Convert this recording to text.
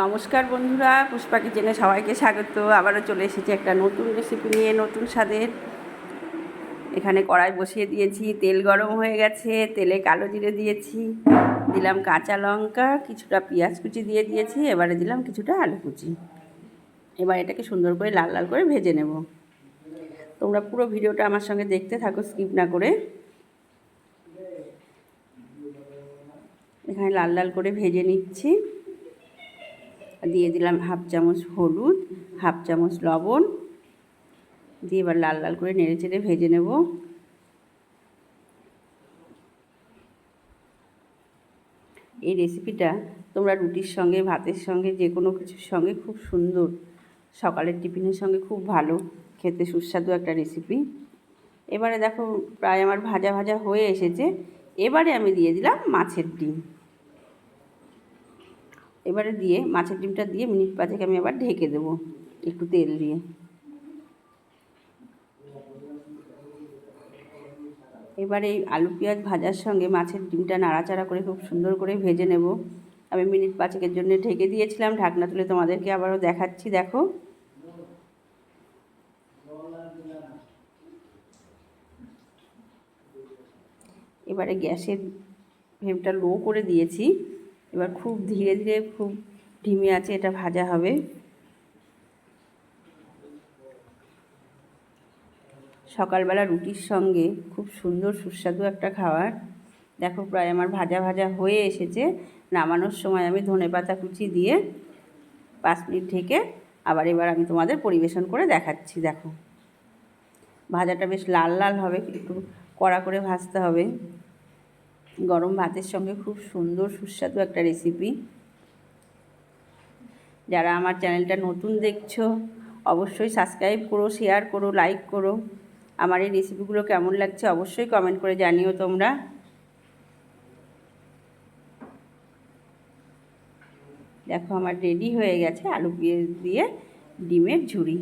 নমস্কার বন্ধুরা, পুষ্পা কিচেনে সবাইকে স্বাগত। আবারও চলে এসেছি একটা নতুন রেসিপি নিয়ে, নতুন স্বাদের। এখানে কড়াই বসিয়ে দিয়েছি, তেল গরম হয়ে গেছে, তেলে কালো জিরে দিয়েছি, দিলাম কাঁচা লঙ্কা, কিছুটা পেঁয়াজ কুচি দিয়ে দিয়েছি, এবারে দিলাম কিছুটা আলু কুচি। এবার এটাকে সুন্দর করে লাল লাল করে ভেজে নেব। তোমরা পুরো ভিডিওটা আমার সঙ্গে দেখতে থাকো, স্কিপ না করে। এখানে লাল লাল করে ভেজে নিচ্ছি। দিয়ে দিলাম হাফ চামচ হলুদ, হাফ চামচ লবণ। দিয়ে এবার লাল লাল করে নেড়ে চেড়ে ভেজে নেব। এই রেসিপিটা তোমরা রুটির সঙ্গে, ভাতের সঙ্গে, যে কোনো কিছুর সঙ্গে খুব সুন্দর। সকালের টিফিনের সঙ্গে খুব ভালো। খেতে সুস্বাদু একটা রেসিপি এবারে দেখো, প্রায় আমার ভাজা ভাজা হয়ে এসেছে। এবারে আমি দিয়ে দিলাম মাছের ডিম। এবারে দিয়ে, মাছের ডিমটা দিয়ে মিনিট পাঁচেক আমি আবার ঢেকে দেবো একটু তেল দিয়ে। এবারে এই আলু পেঁয়াজ ভাজার সঙ্গে মাছের ডিমটা নাড়াচাড়া করে খুব সুন্দর করে ভেজে নেব। আমি মিনিট পাঁচেকের জন্য ঢেকে দিয়েছিলাম, ঢাকনা তুলে তোমাদেরকে আবারও দেখাচ্ছি, দেখো। এবারে গ্যাসের ফ্লেমটা লো করে দিয়েছি। এবার খুব ধীরে ধীরে খুব ধিমে আছে, এটা ভাজা হবে। সকালবেলা রুটির সঙ্গে খুব সুন্দর সুস্বাদু একটা খাবার। দেখো প্রায় আমার ভাজা ভাজা হয়ে এসেছে। নামানোর সময় আমি ধনে পাতা কুচি দিয়ে পাঁচ মিনিট ঢেকে আবার এবার আমি তোমাদের পরিবেশন করে দেখাচ্ছি, দেখো। ভাজাটা বেশ লাল লাল হবে, একটু কড়া করে ভাজতে হবে। গরম ভাতের সঙ্গে খুব সুন্দর, সুস্বাদু একটা রেসিপি যারা আমার চ্যানেলটা নতুন দেখছ, অবশ্যই সাবস্ক্রাইব করো শেয়ার করো লাইক করো। আমার এই রেসিপিগুলো কেমন লাগছে অবশ্যই কমেন্ট করে জানিও তোমরা। দেখো আমার রেডি হয়ে গেছে আলু পেঁয়াজ দিয়ে ডিমের ঝুড়ি